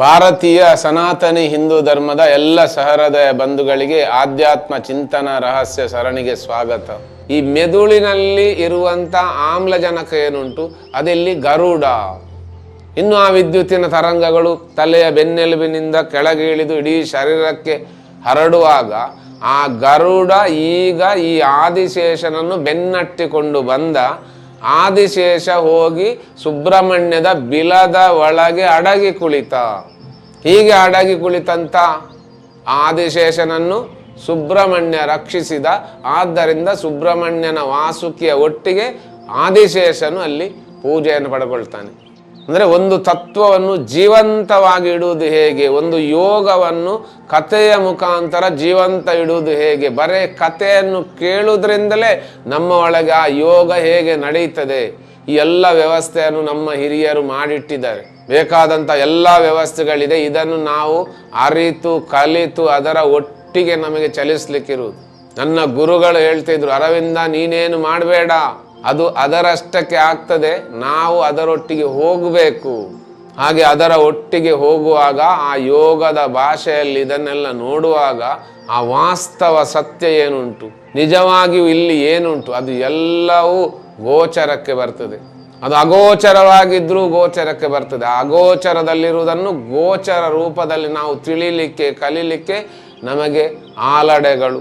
ಭಾರತೀಯ ಸನಾತನಿ ಹಿಂದೂ ಧರ್ಮದ ಎಲ್ಲ ಸಹೃದಯ ಬಂಧುಗಳಿಗೆ ಆಧ್ಯಾತ್ಮ ಚಿಂತನ ರಹಸ್ಯ ಸರಣಿಗೆ ಸ್ವಾಗತ. ಈ ಮೆದುಳಿನಲ್ಲಿ ಇರುವಂತ ಆಮ್ಲಜನಕ ಏನುಂಟು? ಅದೆಲ್ಲಿ ಗರುಡ. ಇನ್ನು ಆ ವಿದ್ಯುತ್ತಿನ ತರಂಗಗಳು ತಲೆಯ ಬೆನ್ನೆಲುಬಿನಿಂದ ಕೆಳಗೆ ಇಳಿದು ಇಡೀ ಶರೀರಕ್ಕೆ ಹರಡುವಾಗ ಆ ಗರುಡ ಈಗ ಈ ಆದಿಶೇಷನನ್ನು ಬೆನ್ನಟ್ಟಿಕೊಂಡು ಬಂದ ಆದಿಶೇಷ ಹೋಗಿ ಸುಬ್ರಹ್ಮಣ್ಯದ ಬಿಲದ ಒಳಗೆ ಅಡಗಿ ಕುಳಿತ. ಹೀಗೆ ಅಡಗಿ ಕುಳಿತಂತ ಆದಿಶೇಷನನ್ನು ಸುಬ್ರಹ್ಮಣ್ಯ ರಕ್ಷಿಸಿದ. ಆದ್ದರಿಂದ ಸುಬ್ರಹ್ಮಣ್ಯನ ವಾಸುಕಿಯ ಒಟ್ಟಿಗೆ ಆದಿಶೇಷನು ಅಲ್ಲಿ ಪೂಜೆಯನ್ನು ಪಡ್ಕೊಳ್ತಾನೆ. ಅಂದರೆ ಒಂದು ತತ್ವವನ್ನು ಜೀವಂತವಾಗಿ ಇಡುವುದು ಹೇಗೆ? ಒಂದು ಯೋಗವನ್ನು ಕಥೆಯ ಮುಖಾಂತರ ಜೀವಂತ ಇಡುವುದು ಹೇಗೆ? ಬರೇ ಕಥೆಯನ್ನು ಕೇಳುವುದರಿಂದಲೇ ನಮ್ಮ ಒಳಗೆ ಆ ಯೋಗ ಹೇಗೆ ನಡೀತದೆ ಈ ಎಲ್ಲ ವ್ಯವಸ್ಥೆಯನ್ನು ನಮ್ಮ ಹಿರಿಯರು ಮಾಡಿಟ್ಟಿದ್ದಾರೆ. ಬೇಕಾದಂಥ ಎಲ್ಲ ವ್ಯವಸ್ಥೆಗಳಿದೆ. ಇದನ್ನು ನಾವು ಅರಿತು, ಕಲಿತು, ಅದರ ಒಟ್ಟಿಗೆ ನಮಗೆ ಚಲಿಸ್ಲಿಕ್ಕಿರುವುದು. ನನ್ನ ಗುರುಗಳು ಹೇಳ್ತಿದ್ರು, ಅರವಿಂದ, ನೀನೇನು ಮಾಡಬೇಡ? ಅದು ಅದರಷ್ಟಕ್ಕೆ ಆಗ್ತದೆ. ನಾವು ಅದರೊಟ್ಟಿಗೆ ಹೋಗಬೇಕು. ಹಾಗೆ ಅದರ ಒಟ್ಟಿಗೆ ಹೋಗುವಾಗ ಆ ಯೋಗದ ಭಾಷೆಯಲ್ಲಿ ಇದನ್ನೆಲ್ಲ ನೋಡುವಾಗ ಆ ವಾಸ್ತವ ಸತ್ಯ ಏನುಂಟು? ನಿಜವಾಗಿಯೂ ಇಲ್ಲಿ ಏನುಂಟು? ಅದು ಎಲ್ಲವೂ ಗೋಚರಕ್ಕೆ ಬರ್ತದೆ. ಅದು ಅಗೋಚರವಾಗಿದ್ದರೂ ಗೋಚರಕ್ಕೆ ಬರ್ತದೆ. ಅಗೋಚರದಲ್ಲಿರುವುದನ್ನು ಗೋಚರ ರೂಪದಲ್ಲಿ ನಾವು ತಿಳಿಲಿಕ್ಕೆ, ಕಲೀಲಿಕ್ಕೆ ನಮಗೆ ಆಲಡೆಗಳು,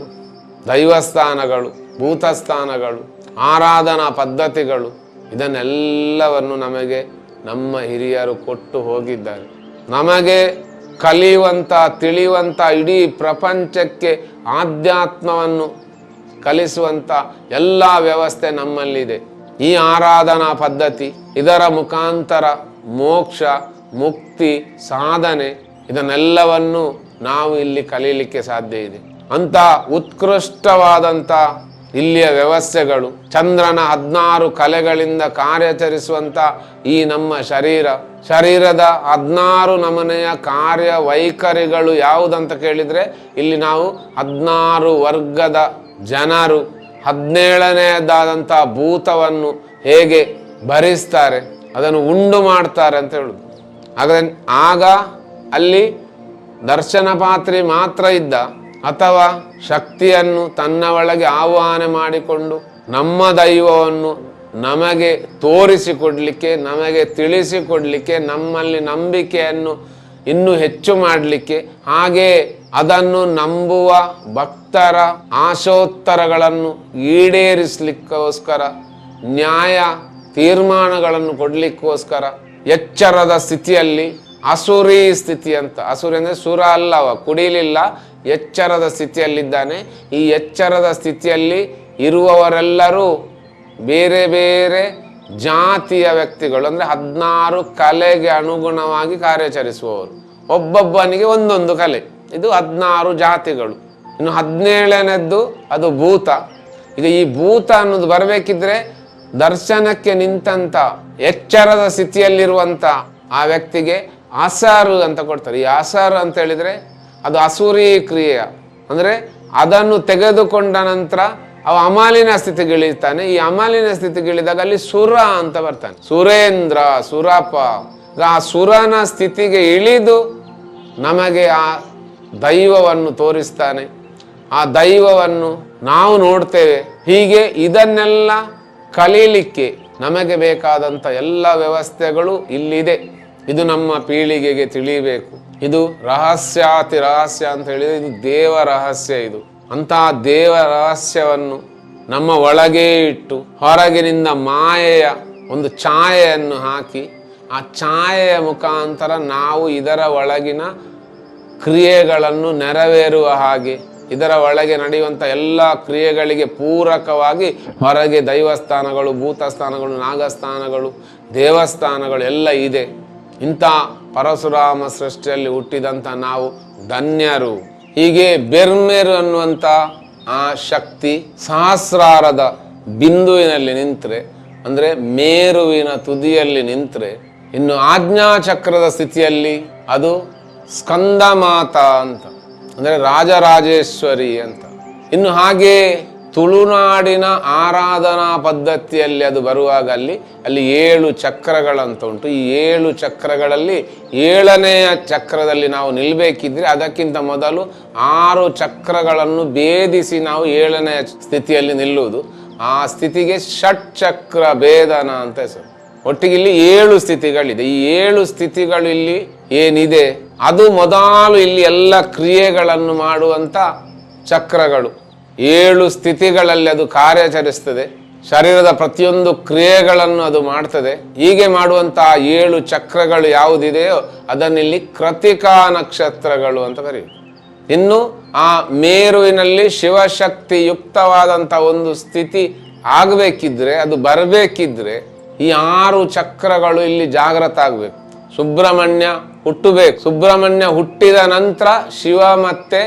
ದೈವಸ್ಥಾನಗಳು, ಭೂತಸ್ಥಾನಗಳು ಆರಾಧನಾ ಪದ್ಧತಿಗಳು, ಇದನ್ನೆಲ್ಲವನ್ನು ನಮಗೆ ನಮ್ಮ ಹಿರಿಯರು ಕೊಟ್ಟು ಹೋಗಿದ್ದಾರೆ. ನಮಗೆ ಕಲಿಯುವಂಥ, ತಿಳಿಯುವಂಥ ಇಡೀ ಪ್ರಪಂಚಕ್ಕೆ ಆಧ್ಯಾತ್ಮವನ್ನು ಕಲಿಸುವಂಥ ಎಲ್ಲ ವ್ಯವಸ್ಥೆ ನಮ್ಮಲ್ಲಿದೆ. ಈ ಆರಾಧನಾ ಪದ್ಧತಿ, ಇದರ ಮುಖಾಂತರ ಮೋಕ್ಷ, ಮುಕ್ತಿ, ಸಾಧನೆ, ಇದನ್ನೆಲ್ಲವನ್ನು ನಾವು ಇಲ್ಲಿ ಕಲೀಲಿಕ್ಕೆ ಸಾಧ್ಯ ಇದೆ. ಅಂತ ಉತ್ಕೃಷ್ಟವಾದಂಥ ಇಲ್ಲಿಯ ವ್ಯವಸ್ಥೆಗಳು ಚಂದ್ರನ ಹದಿನಾರು ಕಲೆಗಳಿಂದ ಕಾರ್ಯಾಚರಿಸುವಂಥ ಈ ನಮ್ಮ ಶರೀರ. ಶರೀರದ ಹದಿನಾರು ನಮನೆಯ ಕಾರ್ಯ ವೈಖರಿಗಳು ಯಾವುದಂತ ಕೇಳಿದರೆ ಇಲ್ಲಿ ನಾವು ಹದಿನಾರು ವರ್ಗದ ಜನರು. ಹದಿನೇಳನೆಯದಾದಂಥ ಭೂತವನ್ನು ಹೇಗೆ ಭರಿಸ್ತಾರೆ, ಅದನ್ನು ಉಂಡು ಮಾಡ್ತಾರೆ ಅಂತ ಹೇಳುದು. ಹಾಗಾದ್ರೆ ಆಗ ಅಲ್ಲಿ ದರ್ಶನ ಪಾತ್ರಿ ಮಾತ್ರ ಇದ್ದ. ಅಥವಾ ಶಕ್ತಿಯನ್ನು ತನ್ನ ಒಳಗೆ ಆಹ್ವಾನ ಮಾಡಿಕೊಂಡು ನಮ್ಮ ದೈವವನ್ನು ನಮಗೆ ತೋರಿಸಿಕೊಡಲಿಕ್ಕೆ, ನಮಗೆ ತಿಳಿಸಿಕೊಡಲಿಕ್ಕೆ, ನಮ್ಮಲ್ಲಿ ನಂಬಿಕೆಯನ್ನು ಇನ್ನೂ ಹೆಚ್ಚು ಮಾಡಲಿಕ್ಕೆ, ಹಾಗೆ ಅದನ್ನು ನಂಬುವ ಭಕ್ತರ ಆಶೋತ್ತರಗಳನ್ನು ಈಡೇರಿಸಲಿಕ್ಕೋಸ್ಕರ, ನ್ಯಾಯ ತೀರ್ಮಾನಗಳನ್ನು ಕೊಡಲಿಕ್ಕೋಸ್ಕರ ಎಚ್ಚರದ ಸ್ಥಿತಿಯಲ್ಲಿ ಅಸುರಿ ಸ್ಥಿತಿ ಅಂತ. ಅಸುರಿ ಅಂದರೆ ಸುರ ಅಲ್ಲವ ಕುಡಿಲಿಲ್ಲ, ಎಚ್ಚರದ ಸ್ಥಿತಿಯಲ್ಲಿದ್ದಾನೆ. ಈ ಎಚ್ಚರದ ಸ್ಥಿತಿಯಲ್ಲಿ ಇರುವವರೆಲ್ಲರೂ ಬೇರೆ ಬೇರೆ ಜಾತಿಯ ವ್ಯಕ್ತಿಗಳು, ಅಂದರೆ ಹದಿನಾರು ಕಲೆಗೆ ಅನುಗುಣವಾಗಿ ಕಾರ್ಯಾಚರಿಸುವವರು. ಒಬ್ಬೊಬ್ಬನಿಗೆ ಒಂದೊಂದು ಕಲೆ. ಇದು ಹದಿನಾರು ಜಾತಿಗಳು. ಇನ್ನು ಹದಿನೇಳನೇದ್ದು ಅದು ಭೂತ. ಈಗ ಈ ಭೂತ ಅನ್ನೋದು ಬರಬೇಕಿದ್ರೆ ದರ್ಶನಕ್ಕೆ ನಿಂತಂತ, ಎಚ್ಚರದ ಸ್ಥಿತಿಯಲ್ಲಿರುವಂತ ಆ ವ್ಯಕ್ತಿಗೆ ಅಸಾರು ಅಂತ ಕೊಡ್ತಾರೆ. ಈ ಆಸಾರು ಅಂತ ಹೇಳಿದ್ರೆ ಅದು ಅಸೂರಿ ಕ್ರಿಯೆಯ. ಅಂದ್ರೆ ಅದನ್ನು ತೆಗೆದುಕೊಂಡ ನಂತರ ಅವ ಅಮಾಲಿನ ಸ್ಥಿತಿಗಿಳಿತಾನೆ. ಈ ಅಮಾಲಿನ ಸ್ಥಿತಿಗಿಳಿದಾಗ ಅಲ್ಲಿ ಸುರ ಅಂತ ಬರ್ತಾನೆ. ಸುರೇಂದ್ರ, ಸುರಪ. ಆ ಸುರನ ಸ್ಥಿತಿಗೆ ಇಳಿದು ನಮಗೆ ಆ ದೈವವನ್ನು ತೋರಿಸ್ತಾನೆ. ಆ ದೈವವನ್ನು ನಾವು ನೋಡ್ತೇವೆ. ಹೀಗೆ ಇದನ್ನೆಲ್ಲ ಕಲೀಲಿಕ್ಕೆ ನಮಗೆ ಬೇಕಾದಂಥ ಎಲ್ಲ ವ್ಯವಸ್ಥೆಗಳು ಇಲ್ಲಿದೆ. ಇದು ನಮ್ಮ ಪೀಳಿಗೆಗೆ ತಿಳಿಯಬೇಕು ಇದು ರಹಸ್ಯಾತಿ ರಹಸ್ಯ ಅಂತ ಹೇಳಿದ್ರೆ ಇದು ದೇವ ರಹಸ್ಯ ಇದು. ಅಂತಹ ದೇವ ರಹಸ್ಯವನ್ನು ನಮ್ಮ ಒಳಗೇ ಇಟ್ಟು ಹೊರಗಿನಿಂದ ಮಾಯೆಯ ಒಂದು ಛಾಯೆಯನ್ನು ಹಾಕಿ ಆ ಛಾಯೆಯ ಮುಖಾಂತರ ನಾವು ಇದರ ಒಳಗಿನ ಕ್ರಿಯೆಗಳನ್ನು ನೆರವೇರುವ ಹಾಗೆ, ಇದರ ಒಳಗೆ ನಡೆಯುವಂಥ ಎಲ್ಲ ಕ್ರಿಯೆಗಳಿಗೆ ಪೂರಕವಾಗಿ ಹೊರಗೆ ದೈವಸ್ಥಾನಗಳು, ಭೂತಸ್ಥಾನಗಳು, ನಾಗಸ್ಥಾನಗಳು, ದೇವಸ್ಥಾನಗಳು ಎಲ್ಲ ಇದೆ. ಇಂಥ ಪರಶುರಾಮ ಸೃಷ್ಟಿಯಲ್ಲಿ ಹುಟ್ಟಿದಂಥ ನಾವು ಧನ್ಯರು. ಹೀಗೆ ಬೆರ್ಮೇರು ಅನ್ನುವಂಥ ಆ ಶಕ್ತಿ ಸಹಸ್ರಾರದ ಬಿಂದುವಿನಲ್ಲಿ ನಿಂತರೆ, ಅಂದರೆ ಮೇರುವಿನ ತುದಿಯಲ್ಲಿ ನಿಂತರೆ, ಇನ್ನು ಆಜ್ಞಾಚಕ್ರದ ಸ್ಥಿತಿಯಲ್ಲಿ ಅದು ಸ್ಕಂದಮಾತ ಅಂತ, ಅಂದರೆ ರಾಜರಾಜೇಶ್ವರಿ ಅಂತ. ಇನ್ನು ಹಾಗೆ ತುಳುನಾಡಿನ ಆರಾಧನಾ ಪದ್ಧತಿಯಲ್ಲಿ ಅದು ಬರುವಾಗ ಅಲ್ಲಿ ಅಲ್ಲಿ ಏಳು ಚಕ್ರಗಳಂತ ಉಂಟು ಈ ಏಳು ಚಕ್ರಗಳಲ್ಲಿ ಏಳನೆಯ ಚಕ್ರದಲ್ಲಿ ನಾವು ನಿಲ್ಬೇಕಿದ್ರೆ ಅದಕ್ಕಿಂತ ಮೊದಲು ಆರು ಚಕ್ರಗಳನ್ನು ಭೇದಿಸಿ ನಾವು ಏಳನೆಯ ಸ್ಥಿತಿಯಲ್ಲಿ ನಿಲ್ಲುವುದು. ಆ ಸ್ಥಿತಿಗೆ ಷಟ್ ಚಕ್ರ ಭೇದನ ಅಂತ ಹೆಸರು. ಒಟ್ಟಿಗೆ ಇಲ್ಲಿ ಏಳು ಸ್ಥಿತಿಗಳಿದೆ. ಈ ಏಳು ಸ್ಥಿತಿಗಳು ಇಲ್ಲಿ ಏನಿದೆ? ಅದು ಮೊದಲು ಇಲ್ಲಿ ಎಲ್ಲ ಕ್ರಿಯೆಗಳನ್ನು ಮಾಡುವಂತ ಚಕ್ರಗಳು. ಏಳು ಸ್ಥಿತಿಗಳಲ್ಲಿ ಅದು ಕಾರ್ಯಾಚರಿಸ್ತದೆ. ಶರೀರದ ಪ್ರತಿಯೊಂದು ಕ್ರಿಯೆಗಳನ್ನು ಅದು ಮಾಡ್ತದೆ. ಹೀಗೆ ಮಾಡುವಂತಹ ಏಳು ಚಕ್ರಗಳು ಯಾವುದಿದೆಯೋ ಅದನ್ನಿಲ್ಲಿ ಕೃತಿಕಾ ನಕ್ಷತ್ರಗಳು ಅಂತ ಕರೆಯುವುದು ಇನ್ನು ಆ ಮೇರುವಿನಲ್ಲಿ ಶಿವಶಕ್ತಿ ಯುಕ್ತವಾದಂಥ ಒಂದು ಸ್ಥಿತಿ ಆಗಬೇಕಿದ್ರೆ, ಅದು ಬರಬೇಕಿದ್ರೆ ಈ ಆರು ಚಕ್ರಗಳು ಇಲ್ಲಿ ಜಾಗೃತ ಆಗಬೇಕು. ಸುಬ್ರಹ್ಮಣ್ಯ ಹುಟ್ಟಬೇಕು. ಸುಬ್ರಹ್ಮಣ್ಯ ಹುಟ್ಟಿದ ನಂತರ ಶಿವ ಮತ್ತೆ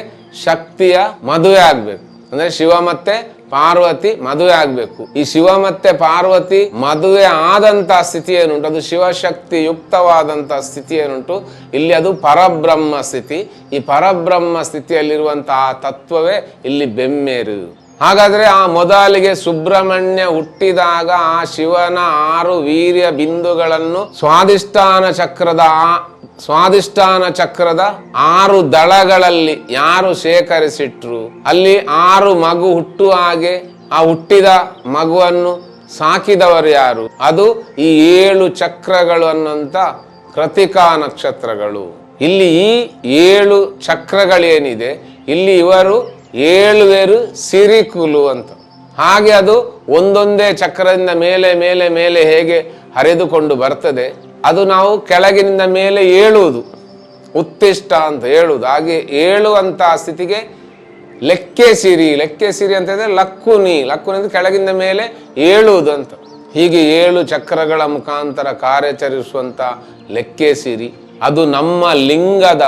ಶಕ್ತಿಯ ಮದುವೆ ಆಗ್ಬೇಕು. ಅಂದ್ರೆ ಶಿವ ಮತ್ತೆ ಪಾರ್ವತಿ ಮದುವೆ ಆಗ್ಬೇಕು. ಈ ಶಿವ ಮತ್ತೆ ಪಾರ್ವತಿ ಮದುವೆ ಆದಂತ ಸ್ಥಿತಿ ಏನುಂಟು? ಅದು ಶಿವಶಕ್ತಿ ಯುಕ್ತವಾದಂತ ಸ್ಥಿತಿ ಏನುಂಟು? ಇಲ್ಲಿ ಅದು ಪರಬ್ರಹ್ಮ ಸ್ಥಿತಿ. ಈ ಪರಬ್ರಹ್ಮ ಸ್ಥಿತಿಯಲ್ಲಿರುವಂತಹ ತತ್ವವೇ ಇಲ್ಲಿ ಬೆಮ್ಮೇರು. ಹಾಗಾದ್ರೆ ಆ ಮೊದಲಿಗೆ ಸುಬ್ರಹ್ಮಣ್ಯ ಹುಟ್ಟಿದಾಗ ಆ ಶಿವನ ಆರು ವೀರ್ಯ ಬಿಂದುಗಳನ್ನು ಸ್ವಾಧಿಷ್ಠಾನ ಚಕ್ರದ ಆ ಸ್ವಾದಿಷ್ಠಾನ ಚಕ್ರದ ಆರು ದಳಗಳಲ್ಲಿ ಯಾರು ಶೇಖರಿಸಿಟ್ರು? ಅಲ್ಲಿ ಆರು ಮಗು ಹುಟ್ಟು ಹಾಗೆ ಆ ಹುಟ್ಟಿದ ಮಗುವನ್ನು ಸಾಕಿದವರು ಯಾರು? ಅದು ಈ ಏಳು ಚಕ್ರಗಳು ಅನ್ನಂತ ಕೃತಿಕಾ ನಕ್ಷತ್ರಗಳು. ಇಲ್ಲಿ ಈ ಏಳು ಚಕ್ರಗಳೇನಿದೆ, ಇಲ್ಲಿ ಇವರು ಏಳುವೇರು ಸಿರಿಕುಲು ಅಂತ. ಹಾಗೆ ಅದು ಒಂದೊಂದೇ ಚಕ್ರದಿಂದ ಮೇಲೆ ಮೇಲೆ ಮೇಲೆ ಹೇಗೆ ಹರಿದುಕೊಂಡು ಬರ್ತದೆ, ಅದು ನಾವು ಕೆಳಗಿನಿಂದ ಮೇಲೆ ಏಳುವುದು. ಉತ್ತಿಷ್ಟ ಅಂತ ಹೇಳುವುದು. ಹಾಗೆ ಏಳುವಂತಹ ಸ್ಥಿತಿಗೆ ಲೆಕ್ಕೆ ಸಿರಿ ಲೆಕ್ಕೆ ಸಿರಿ ಅಂತ ಹೇಳಿದ್ರೆ ಲಕ್ಕುನಿ. ಲಕ್ಕುನಿ ಅಂತ ಕೆಳಗಿಂದ ಮೇಲೆ ಏಳುವುದು ಅಂತ. ಹೀಗೆ ಏಳು ಚಕ್ರಗಳ ಮುಖಾಂತರ ಕಾರ್ಯಾಚರಿಸುವಂತ ಲೆಕ್ಕೆ ಸಿರಿ. ಅದು ನಮ್ಮ ಲಿಂಗದ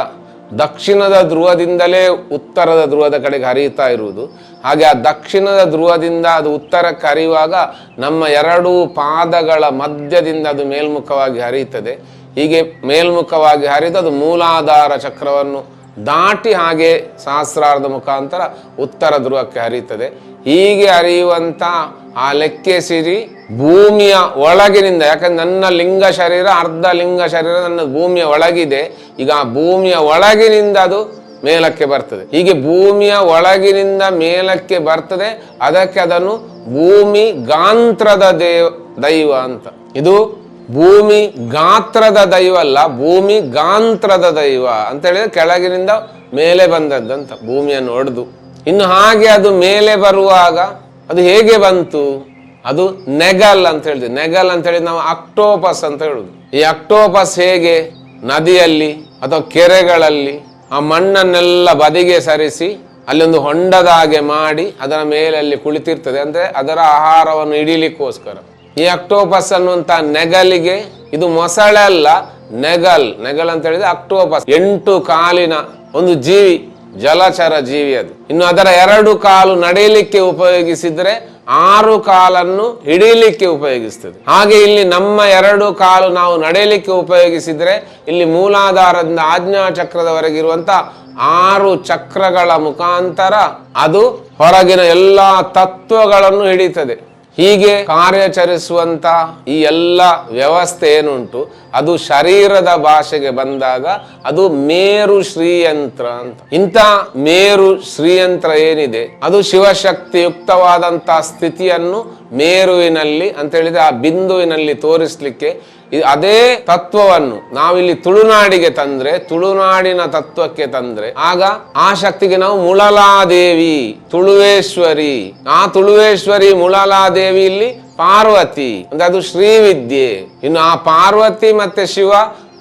ದಕ್ಷಿಣದ ಧ್ರುವದಿಂದಲೇ ಉತ್ತರದ ಧ್ರುವದ ಕಡೆಗೆ ಹರಿಯುತ್ತಾ ಇರುವುದು. ಹಾಗೆ ಆ ದಕ್ಷಿಣದ ಧ್ರುವದಿಂದ ಅದು ಉತ್ತರಕ್ಕೆ ಹರಿಯುವಾಗ ನಮ್ಮ ಎರಡೂ ಪಾದಗಳ ಮಧ್ಯದಿಂದ ಅದು ಮೇಲ್ಮುಖವಾಗಿ ಹರಿಯುತ್ತದೆ. ಹೀಗೆ ಮೇಲ್ಮುಖವಾಗಿ ಹರಿದು ಅದು ಮೂಲಾಧಾರ ಚಕ್ರವನ್ನು ದಾಟಿ ಹಾಗೆ ಸಹಸ್ರಾರ್ಧ ಮುಖಾಂತರ ಉತ್ತರ ಧ್ರುವಕ್ಕೆ ಹರಿಯುತ್ತದೆ. ಹೀಗೆ ಹರಿಯುವಂತ ಆ ಲೆಕ್ಕೆ ಸಿರಿ ಭೂಮಿಯ ಒಳಗಿನಿಂದ, ಯಾಕಂದ್ರೆ ನನ್ನ ಲಿಂಗ ಶರೀರ, ಅರ್ಧ ಲಿಂಗ ಶರೀರ ನನ್ನ ಭೂಮಿಯ ಒಳಗಿದೆ. ಈಗ ಆ ಭೂಮಿಯ ಒಳಗಿನಿಂದ ಅದು ಮೇಲಕ್ಕೆ ಬರ್ತದೆ. ಹೀಗೆ ಭೂಮಿಯ ಒಳಗಿನಿಂದ ಮೇಲಕ್ಕೆ ಬರ್ತದೆ. ಅದಕ್ಕೆ ಅದನ್ನು ಭೂಮಿ ಗಾಂತ್ರದ ದೇವ, ದೈವ ಅಂತ. ಇದು ಭೂಮಿ ಗಾತ್ರದ ದೈವ ಅಲ್ಲ, ಭೂಮಿ ಗಾಂತ್ರದ ದೈವ ಅಂತ ಹೇಳಿದ್ರೆ ಕೆಳಗಿನಿಂದ ಮೇಲೆ ಬಂದದ್ದಂತ ಭೂಮಿಯನ್ನು ಒಡೆದು. ಇನ್ನು ಹಾಗೆ ಅದು ಮೇಲೆ ಬರುವಾಗ ಅದು ಹೇಗೆ ಬಂತು? ಅದು ನೆಗಲ್ ಅಂತ ಹೇಳಿದ್ವಿ ನೆಗಲ್ ಅಂತ ಹೇಳಿದ್ರೆ ನಾವು ಅಕ್ಟೋಪಸ್ ಅಂತ ಹೇಳುದು. ಈ ಅಕ್ಟೋಪಸ್ ಹೇಗೆ? ನದಿಯಲ್ಲಿ ಅಥವಾ ಕೆರೆಗಳಲ್ಲಿ ಆ ಮಣ್ಣನ್ನೆಲ್ಲ ಬದಿಗೆ ಸರಿಸಿ ಅಲ್ಲಿ ಒಂದು ಹೊಂಡದ ಹಾಗೆ ಮಾಡಿ ಅದರ ಮೇಲಲ್ಲಿ ಕುಳಿತಿರ್ತದೆ. ಅಂದ್ರೆ ಅದರ ಆಹಾರವನ್ನು ಹಿಡೀಲಿಕ್ಕೋಸ್ಕರ. ಈ ಅಕ್ಟೋಪಸ್ ಅನ್ನುವಂತ ನೆಗಲಿಗೆ ಇದು ಮೊಸಳೆ ಅಲ್ಲ, ನೆಗಲ್. ನೆಗಲ್ ಅಂತ ಹೇಳಿದ್ರೆ ಅಕ್ಟೋಪಸ್. ಎಂಟು ಕಾಲಿನ ಒಂದು ಜೀವಿ. ಜಲಚರ ಜೀವಿ ಅದು. ಇನ್ನು ಅದರ ಎರಡು ಕಾಲು ನಡೆಯಲಿಕ್ಕೆ ಉಪಯೋಗಿಸಿದ್ರೆ ಆರು ಕಾಲನ್ನು ಹಿಡಿಯಲಿಕ್ಕೆ ಉಪಯೋಗಿಸ್ತದೆ. ಹಾಗೆ ಇಲ್ಲಿ ನಮ್ಮ ಎರಡು ಕಾಲು ನಾವು ನಡೆಯಲಿಕ್ಕೆ ಉಪಯೋಗಿಸಿದ್ರೆ ಇಲ್ಲಿ ಮೂಲಾಧಾರದಿಂದ ಆಜ್ಞಾ ಚಕ್ರದವರೆಗಿರುವಂತ ಆರು ಚಕ್ರಗಳ ಮುಖಾಂತರ ಅದು ಹೊರಗಿನ ಎಲ್ಲಾ ತತ್ವಗಳನ್ನು ಹಿಡಿತದೆ ಹೀಗೆ ಕಾರ್ಯಾಚರಿಸುವಂತ ಈ ಎಲ್ಲ ವ್ಯವಸ್ಥೆ ಏನುಂಟು? ಅದು ಶರೀರದ ಭಾಷೆಗೆ ಬಂದಾಗ ಅದು ಮೇರು ಶ್ರೀಯಂತ್ರ ಅಂತ. ಇಂಥ ಮೇರು ಶ್ರೀಯಂತ್ರ ಏನಿದೆ? ಅದು ಶಿವಶಕ್ತಿ ಯುಕ್ತವಾದಂತ ಸ್ಥಿತಿಯನ್ನು ಮೇರುವಿನಲ್ಲಿ ಅಂತ ಹೇಳಿದ್ರೆ ಆ ಬಿಂದುವಿನಲ್ಲಿ ತೋರಿಸ್ಲಿಕ್ಕೆ ಅದೇ ತತ್ವವನ್ನು ನಾವಿಲ್ಲಿ ತುಳುನಾಡಿಗೆ ತಂದ್ರೆ, ತುಳುನಾಡಿನ ತತ್ವಕ್ಕೆ ತಂದ್ರೆ, ಆಗ ಆ ಶಕ್ತಿಗೆ ನಾವು ಮುಳಲಾದೇವಿ, ತುಳುವೇಶ್ವರಿ. ಆ ತುಳುವೇಶ್ವರಿ ಮುಳಲಾದೇವಿ ಇಲ್ಲಿ ಪಾರ್ವತಿ, ಅಂದ್ರೆ ಅದು ಶ್ರೀವಿದ್ಯೆ. ಇನ್ನು ಆ ಪಾರ್ವತಿ ಮತ್ತೆ ಶಿವ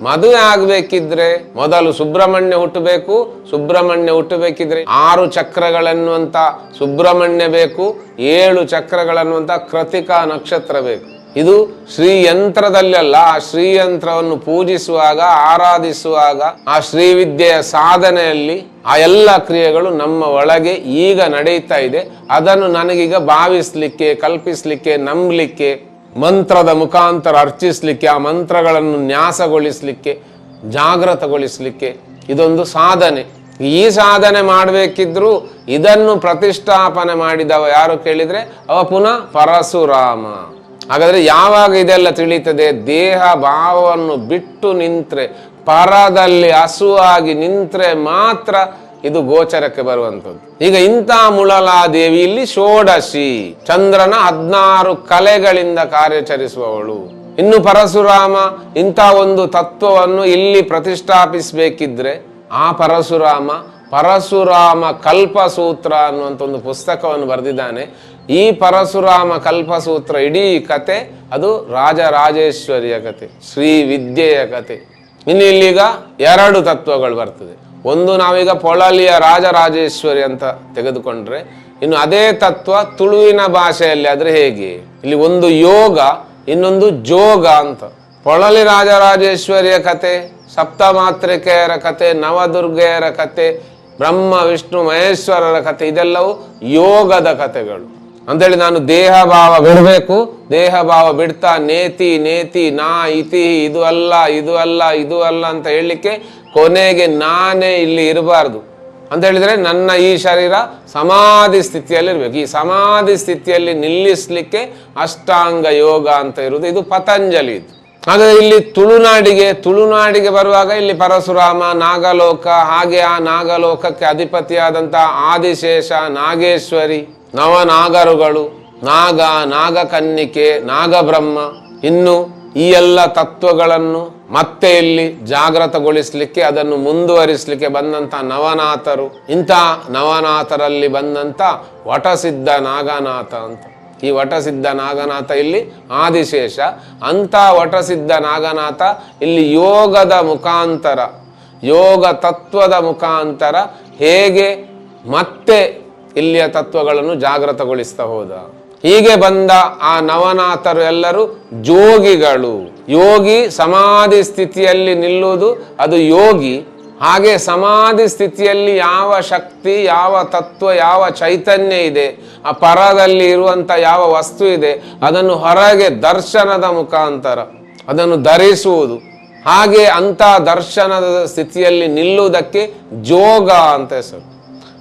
ಮದುವೆ ಆಗ್ಬೇಕಿದ್ರೆ ಮೊದಲು ಸುಬ್ರಹ್ಮಣ್ಯ ಹುಟ್ಟಬೇಕು, ಸುಬ್ರಹ್ಮಣ್ಯ ಹುಟ್ಟಬೇಕಿದ್ರೆ ಆರು ಚಕ್ರಗಳನ್ನುವಂತ ಸುಬ್ರಹ್ಮಣ್ಯ ಬೇಕು, ಏಳು ಚಕ್ರಗಳನ್ನುವಂತ ಕೃತಿಕಾ ನಕ್ಷತ್ರ ಬೇಕು. ಇದು ಶ್ರೀಯಂತ್ರದಲ್ಲಿ ಅಲ್ಲ ಆ ಶ್ರೀಯಂತ್ರವನ್ನು ಪೂಜಿಸುವಾಗ, ಆರಾಧಿಸುವಾಗ, ಆ ಶ್ರೀವಿದ್ಯೆಯ ಸಾಧನೆಯಲ್ಲಿ ಆ ಎಲ್ಲ ಕ್ರಿಯೆಗಳು ನಮ್ಮ ಒಳಗೆ ಈಗ ನಡೀತಾ ಇದೆ. ಅದನ್ನು ನನಗೀಗ ಭಾವಿಸ್ಲಿಕ್ಕೆ, ಕಲ್ಪಿಸ್ಲಿಕ್ಕೆ, ನಂಬಲಿಕ್ಕೆ, ಮಂತ್ರದ ಮುಖಾಂತರ ಅರ್ಚಿಸ್ಲಿಕ್ಕೆ, ಆ ಮಂತ್ರಗಳನ್ನು ನ್ಯಾಸಗೊಳಿಸ್ಲಿಕ್ಕೆ ಜಾಗೃತಗೊಳಿಸ್ಲಿಕ್ಕೆ ಇದೊಂದು ಸಾಧನೆ. ಈ ಸಾಧನೆ ಮಾಡಬೇಕಿದ್ರು ಇದನ್ನು ಪ್ರತಿಷ್ಠಾಪನೆ ಮಾಡಿದವ ಯಾರು ಕೇಳಿದ್ರೆ? ಅವ ಪುನಃ ಪರಶುರಾಮ. ಹಾಗಾದ್ರೆ ಯಾವಾಗ ಇದೆಲ್ಲ ತಿಳಿತದೆ ದೇಹ ಭಾವವನ್ನು ಬಿಟ್ಟು ನಿಂತ್ರೆ, ಪರದಲ್ಲಿ ಹಸುವಾಗಿ ನಿಂತ್ರೆ ಮಾತ್ರ ಇದು ಗೋಚರಕ್ಕೆ ಬರುವಂಥದ್ದು. ಈಗ ಇಂಥ ಮುಳಲಾದೇವಿ ಇಲ್ಲಿ ಷೋಡಶಿ, ಚಂದ್ರನ ಹದಿನಾರು ಕಲೆಗಳಿಂದ ಕಾರ್ಯಾಚರಿಸುವವಳು. ಇನ್ನು ಪರಶುರಾಮ ಇಂಥ ಒಂದು ತತ್ವವನ್ನು ಇಲ್ಲಿ ಪ್ರತಿಷ್ಠಾಪಿಸಬೇಕಿದ್ರೆ ಆ ಪರಶುರಾಮ ಪರಶುರಾಮ ಕಲ್ಪಸೂತ್ರ ಅನ್ನುವಂಥ ಒಂದು ಪುಸ್ತಕವನ್ನು ಬರೆದಿದ್ದಾನೆ. ಈ ಪರಶುರಾಮ ಕಲ್ಪಸೂತ್ರ ಇಡೀ ಕತೆ ಅದು ರಾಜರಾಜೇಶ್ವರಿಯ ಕತೆ, ಶ್ರೀ ವಿದ್ಯೆಯ ಕತೆ. ಇನ್ನು ಇಲ್ಲಿಗ ಎರಡು ತತ್ವಗಳು ಬರ್ತದೆ. ಒಂದು ನಾವೀಗ ಪೊಳಲಿಯ ರಾಜರಾಜೇಶ್ವರಿ ಅಂತ ತೆಗೆದುಕೊಂಡ್ರೆ, ಇನ್ನು ಅದೇ ತತ್ವ ತುಳುವಿನ ಭಾಷೆಯಲ್ಲಿ ಆದ್ರೆ ಹೇಗೆ? ಇಲ್ಲಿ ಒಂದು ಯೋಗ, ಇನ್ನೊಂದು ಜೋಗ ಅಂತ. ಪೊಳಲಿ ರಾಜರಾಜೇಶ್ವರಿಯ ಕತೆ, ಸಪ್ತಮಾತ್ರಿಕೆಯರ ಕತೆ, ನವದುರ್ಗೆಯರ ಕತೆ, ಬ್ರಹ್ಮ, ವಿಷ್ಣು, ಮಹೇಶ್ವರರ ಕತೆ, ಇದೆಲ್ಲವೂ ಯೋಗದ ಕತೆಗಳು. ಅಂತೇಳಿ ನಾನು ದೇಹ ಭಾವ ಬಿಡಬೇಕು ದೇಹ ಭಾವ ಬಿಡ್ತಾ ನೇತಿ ನೇತಿ, ನಾ, ಇತಿ, ಇದು ಅಲ್ಲ ಇದು ಅಲ್ಲ ಇದು ಅಲ್ಲ ಅಂತ ಹೇಳಲಿಕ್ಕೆ ಕೊನೆಗೆ ನಾನೇ ಇಲ್ಲಿ ಇರಬಾರ್ದು. ಅಂತ ಹೇಳಿದ್ರೆ ನನ್ನ ಈ ಶರೀರ ಸಮಾಧಿ ಸ್ಥಿತಿಯಲ್ಲಿ ಇರಬೇಕು. ಈ ಸಮಾಧಿ ಸ್ಥಿತಿಯಲ್ಲಿ ನಿಲ್ಲಿಸಲಿಕ್ಕೆ ಅಷ್ಟಾಂಗ ಯೋಗ ಅಂತ ಇರುವುದು, ಇದು ಪತಂಜಲಿ ಹಾಗಾದ್ರೆ ಇಲ್ಲಿ ತುಳುನಾಡಿಗೆ ತುಳುನಾಡಿಗೆ ಬರುವಾಗ ಇಲ್ಲಿ ಪರಶುರಾಮ, ನಾಗಲೋಕ, ಹಾಗೆ ಆ ನಾಗಲೋಕಕ್ಕೆ ಅಧಿಪತಿಯಾದಂತಹ ಆದಿಶೇಷ ನಾಗೇಶ್ವರಿ. ನವನಾಗರುಗಳು, ನಾಗ, ನಾಗಕನ್ನಿಕೆ, ನಾಗಬ್ರಹ್ಮ, ಇನ್ನು ಈ ಎಲ್ಲ ತತ್ವಗಳನ್ನು ಮತ್ತೆ ಇಲ್ಲಿ ಜಾಗೃತಗೊಳಿಸಲಿಕ್ಕೆ ಅದನ್ನು ಮುಂದುವರಿಸಲಿಕ್ಕೆ ಬಂದಂಥ ನವನಾಥರು, ಇಂಥ ನವನಾಥರಲ್ಲಿ ಬಂದಂಥ ವಟಸಿದ್ಧ ನಾಗನಾಥ ಅಂತ. ಈ ವಟಸಿದ್ಧ ನಾಗನಾಥ ಇಲ್ಲಿ ಆದಿಶೇಷ, ಅಂಥ ವಟಸಿದ್ಧ ನಾಗನಾಥ ಇಲ್ಲಿ ಯೋಗದ ಮುಖಾಂತರ, ಯೋಗ ತತ್ವದ ಮುಖಾಂತರ ಹೇಗೆ ಮತ್ತೆ ಇಲ್ಲಿಯ ತತ್ವಗಳನ್ನು ಜಾಗೃತಗೊಳಿಸ್ತಾ ಹೋದ. ಹೀಗೆ ಬಂದ ಆ ನವನಾಥರು ಎಲ್ಲರೂ ಜೋಗಿಗಳು. ಯೋಗಿ ಸಮಾಧಿ ಸ್ಥಿತಿಯಲ್ಲಿ ನಿಲ್ಲುವುದು, ಅದು ಯೋಗಿ. ಹಾಗೆ ಸಮಾಧಿ ಸ್ಥಿತಿಯಲ್ಲಿ ಯಾವ ಶಕ್ತಿ, ಯಾವ ತತ್ವ, ಯಾವ ಚೈತನ್ಯ ಇದೆ, ಆ ಪರದಲ್ಲಿ ಇರುವಂತ ಯಾವ ವಸ್ತು ಇದೆ, ಅದನ್ನು ಹೊರಗೆ ದರ್ಶನದ ಮುಖಾಂತರ, ಅದನ್ನು ಧರಿಸುವುದು. ಹಾಗೆ ಅಂತ ದರ್ಶನದ ಸ್ಥಿತಿಯಲ್ಲಿ ನಿಲ್ಲುವುದಕ್ಕೆ ಜೋಗ ಅಂತ ಹೆಸರು.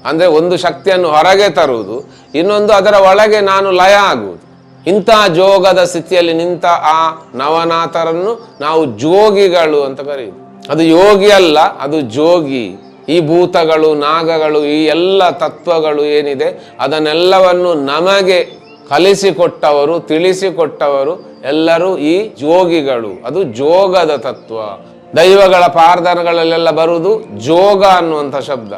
ಅಂದ್ರೆ ಒಂದು ಶಕ್ತಿಯನ್ನು ಹೊರಗೆ ತರುವುದು, ಇನ್ನೊಂದು ಅದರ ಒಳಗೆ ನಾನು ಲಯ ಆಗುವುದು. ಇಂಥ ಜೋಗದ ಸ್ಥಿತಿಯಲ್ಲಿ ನಿಂತ ಆ ನವನಾಥರನ್ನು ನಾವು ಜೋಗಿಗಳು ಅಂತ ಕರೆಯುವುದು ಅದು ಯೋಗಿ ಅಲ್ಲ, ಅದು ಜೋಗಿ. ಈ ಭೂತಗಳು, ನಾಗಗಳು, ಈ ಎಲ್ಲ ತತ್ವಗಳು ಏನಿದೆ, ಅದನ್ನೆಲ್ಲವನ್ನು ನಮಗೆ ಕಲಿಸಿಕೊಟ್ಟವರು, ತಿಳಿಸಿಕೊಟ್ಟವರು ಎಲ್ಲರೂ ಈ ಜೋಗಿಗಳು. ಅದು ಜೋಗದ ತತ್ವ. ದೈವಗಳ ಪಾರ್ಧನಗಳಲ್ಲೆಲ್ಲ ಬರುವುದು ಜೋಗ ಅನ್ನುವಂಥ ಶಬ್ದ.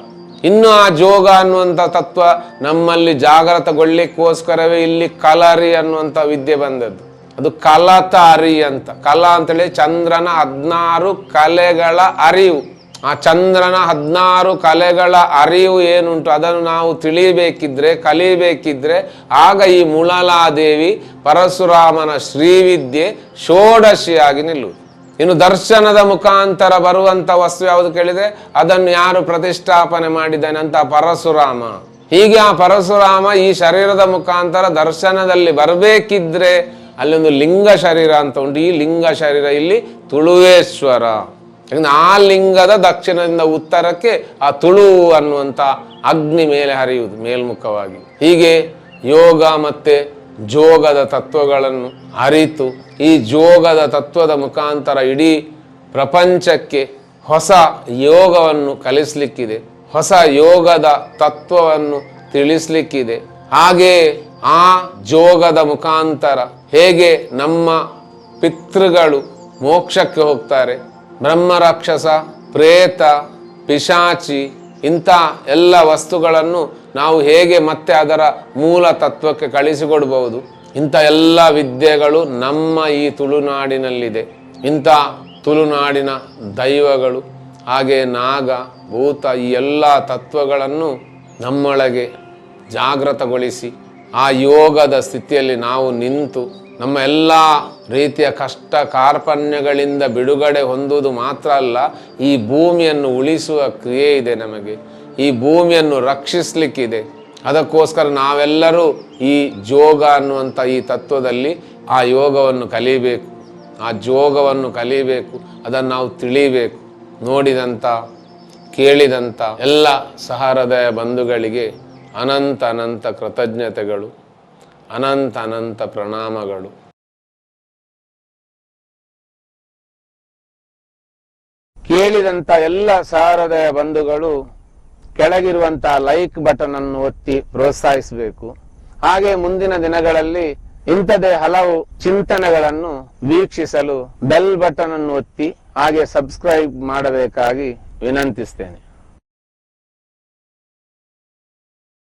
ಇನ್ನು ಆ ಜೋಗ ಅನ್ನುವಂಥ ತತ್ವ ನಮ್ಮಲ್ಲಿ ಜಾಗೃತಗೊಳ್ಳಿಕ್ಕೋಸ್ಕರವೇ ಇಲ್ಲಿ ಕಲರಿ ಅನ್ನುವಂಥ ವಿದ್ಯೆ ಬಂದದ್ದು. ಅದು ಕಲತಾರಿ ಅಂತ. ಕಲ ಅಂತೇಳಿ ಚಂದ್ರನ ಹದಿನಾರು ಕಲೆಗಳ ಅರಿವು. ಆ ಚಂದ್ರನ ಹದಿನಾರು ಕಲೆಗಳ ಅರಿವು ಏನುಂಟು ಅದನ್ನು ನಾವು ತಿಳಿಬೇಕಿದ್ರೆ ಕಲಿಬೇಕಿದ್ರೆ ಆಗ ಈ ಮುಳಲಾದೇವಿ ಪರಶುರಾಮನ ಶ್ರೀವಿದ್ಯೆ ಷೋಡಶಿಯಾಗಿ ನಿಲ್ಲುವುದು. ಇನ್ನು ದರ್ಶನದ ಮುಖಾಂತರ ಬರುವಂತ ವಸ್ತು ಯಾವುದು ಕೇಳಿದೆ ಅದನ್ನು ಯಾರು ಪ್ರತಿಷ್ಠಾಪನೆ ಮಾಡಿದ್ದಾನೆ ಅಂತ ಪರಶುರಾಮ. ಹೀಗೆ ಆ ಪರಶುರಾಮ ಈ ಶರೀರದ ಮುಖಾಂತರ ದರ್ಶನದಲ್ಲಿ ಬರಬೇಕಿದ್ರೆ ಅಲ್ಲೊಂದು ಲಿಂಗ ಶರೀರ ಅಂತ ಉಂಟು. ಈ ಲಿಂಗ ಶರೀರ ಇಲ್ಲಿ ತುಳುವೇಶ್ವರ. ಆ ಲಿಂಗದ ದಕ್ಷಿಣದಿಂದ ಉತ್ತರಕ್ಕೆ ಆ ತುಳು ಅನ್ನುವಂಥ ಅಗ್ನಿ ಮೇಲೆ ಹರಿಯುವುದು ಮೇಲ್ಮುಖವಾಗಿ. ಹೀಗೆ ಯೋಗ ಮತ್ತೆ ಜೋಗದ ತತ್ವಗಳನ್ನು ಅರಿತು ಈ ಜೋಗದ ತತ್ವದ ಮುಖಾಂತರ ಇಡೀ ಪ್ರಪಂಚಕ್ಕೆ ಹೊಸ ಯೋಗವನ್ನು ಕಲಿಸಲಿಕ್ಕಿದೆ, ಹೊಸ ಯೋಗದ ತತ್ವವನ್ನು ತಿಳಿಸ್ಲಿಕ್ಕಿದೆ. ಹಾಗೆ ಆ ಜೋಗದ ಮುಖಾಂತರ ಹೇಗೆ ನಮ್ಮ ಪಿತೃಗಳು ಮೋಕ್ಷಕ್ಕೆ ಹೋಗ್ತಾರೆ ಬ್ರಹ್ಮ ರಾಕ್ಷಸ ಪ್ರೇತ, ಪಿಶಾಚಿ ಇಂಥ ಎಲ್ಲ ವಸ್ತುಗಳನ್ನು ನಾವು ಹೇಗೆ ಮತ್ತೆ ಅದರ ಮೂಲ ತತ್ವಕ್ಕೆ ಕಳಿಸಿಕೊಡ್ಬಹುದು? ಇಂಥ ಎಲ್ಲ ವಿದ್ಯೆಗಳು ನಮ್ಮ ಈ ತುಳುನಾಡಿನಲ್ಲಿದೆ. ಇಂಥ ತುಳುನಾಡಿನ ದೈವಗಳು, ಹಾಗೆ ನಾಗ, ಭೂತ, ಈ ಎಲ್ಲ ತತ್ವಗಳನ್ನು ನಮ್ಮೊಳಗೆ ಜಾಗೃತಗೊಳಿಸಿ ಆ ಯೋಗದ ಸ್ಥಿತಿಯಲ್ಲಿ ನಾವು ನಿಂತು ನಮ್ಮ ಎಲ್ಲ ರೀತಿಯ ಕಷ್ಟ ಕಾರ್ಪಣ್ಯಗಳಿಂದ ಬಿಡುಗಡೆ ಹೊಂದುವುದು ಮಾತ್ರ ಅಲ್ಲ, ಈ ಭೂಮಿಯನ್ನು ಉಳಿಸುವ ಕ್ರಿಯೆ ಇದೆ ನಮಗೆ. ಈ ಭೂಮಿಯನ್ನು ರಕ್ಷಿಸಲಿಕ್ಕಿದೆ. ಅದಕ್ಕೋಸ್ಕರ ನಾವೆಲ್ಲರೂ ಈ ಜೋಗ ಅನ್ನುವಂಥ ಈ ತತ್ವದಲ್ಲಿ ಆ ಯೋಗವನ್ನು ಕಲಿಬೇಕು. ಆ ಜೋಗವನ್ನು ಕಲಿಬೇಕು. ಅದನ್ನು ನಾವು ತಿಳಿಬೇಕು. ನೋಡಿದಂಥ ಕೇಳಿದಂಥ ಎಲ್ಲ ಸಹೃದಯ ಬಂಧುಗಳಿಗೆ ಅನಂತ ಅನಂತ ಕೃತಜ್ಞತೆಗಳು, ಅನಂತ ಅನಂತ ಪ್ರಣಾಮಗಳು. ಕೇಳಿದಂಥ ಎಲ್ಲ ಸಹೃದಯ ಬಂಧುಗಳು ಕೆಳಗಿರುವಂತಹ ಲೈಕ್ ಬಟನ್ ಅನ್ನು ಒತ್ತಿ ಪ್ರೋತ್ಸಾಹಿಸಬೇಕು. ಹಾಗೆ ಮುಂದಿನ ದಿನಗಳಲ್ಲಿ ಇಂಥದೇ ಹಲವು ಚಿಂತನೆಗಳನ್ನು ವೀಕ್ಷಿಸಲು ಬೆಲ್ ಬಟನ್ ಅನ್ನು ಒತ್ತಿ ಹಾಗೆ ಸಬ್ಸ್ಕ್ರೈಬ್ ಮಾಡಬೇಕಾಗಿ ವಿನಂತಿಸ್ತೇನೆ.